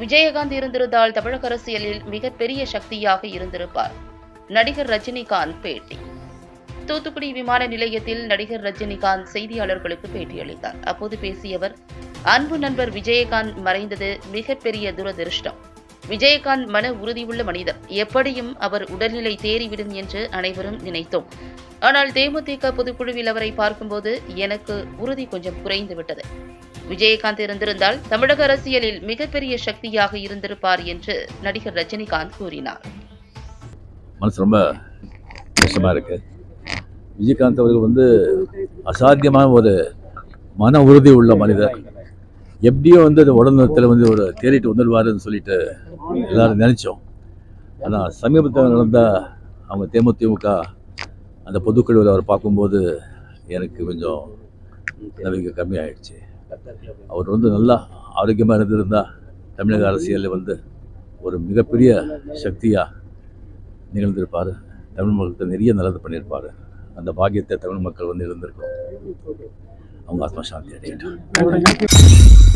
விஜயகாந்த் இருந்திருந்தால் தமிழக அரசியலில் மிகப்பெரிய சக்தியாக இருந்திருப்பார். நடிகர் ரஜினிகாந்த் பேட்டி. தூத்துக்குடி விமான நிலையத்தில் நடிகர் ரஜினிகாந்த் செய்தியாளர்களுக்கு பேட்டியளித்தார். அப்போது பேசிய அவர் அன்பு நண்பர் விஜயகாந்த் மறைந்தது மிகப்பெரிய துரதிருஷ்டம். விஜயகாந்த் மன உறுதியுள்ள மனிதர். எப்படியும் அவர் உடல்நிலை தேறிவிடும் என்று அனைவரும் நினைத்தோம். ஆனால் தேமுதிக பொதுக்குழுவில் அவரை பார்க்கும்போது எனக்கு உறுதி கொஞ்சம் குறைந்து விட்டது. விஜயகாந்த் இருந்திருந்தால் தமிழக அரசியலில் மிகப்பெரிய சக்தியாக இருந்திருப்பார் என்று நடிகர் ரஜினிகாந்த் கூறினார். மனசு ரொம்ப கஷ்டமாக இருக்கு. விஜயகாந்த் அவர்கள் வந்து அசாத்தியமான ஒரு மன உறுதி உள்ள மனிதர். எப்படியோ வந்து அந்த உடல்நலத்தில் வந்து ஒரு தேறிட்டு வந்துடுவாருன்னு சொல்லிட்டு எல்லாரும் நினச்சோம். ஆனால் சமீபத்தில் நடந்த அவங்க தேமுதிமுக அந்த பொதுக்குழுவில் அவர் பார்க்கும்போது எனக்கு கொஞ்சம் நம்பிக்கை கம்மியாயிடுச்சு. அவர் வந்து நல்லா ஆரோக்கியமாக இருந்திருந்தால் தமிழக அரசியலில் வந்து ஒரு மிகப்பெரிய சக்தியாக நிகழ்ந்திருப்பார். தமிழ் மக்களுக்கு நிறைய நல்லது பண்ணியிருப்பார். அந்த பாக்கியத்தை தமிழ் மக்கள் வந்து இருந்திருக்கும் அவங்க ஆத்ம சாந்தி அடையட்டும்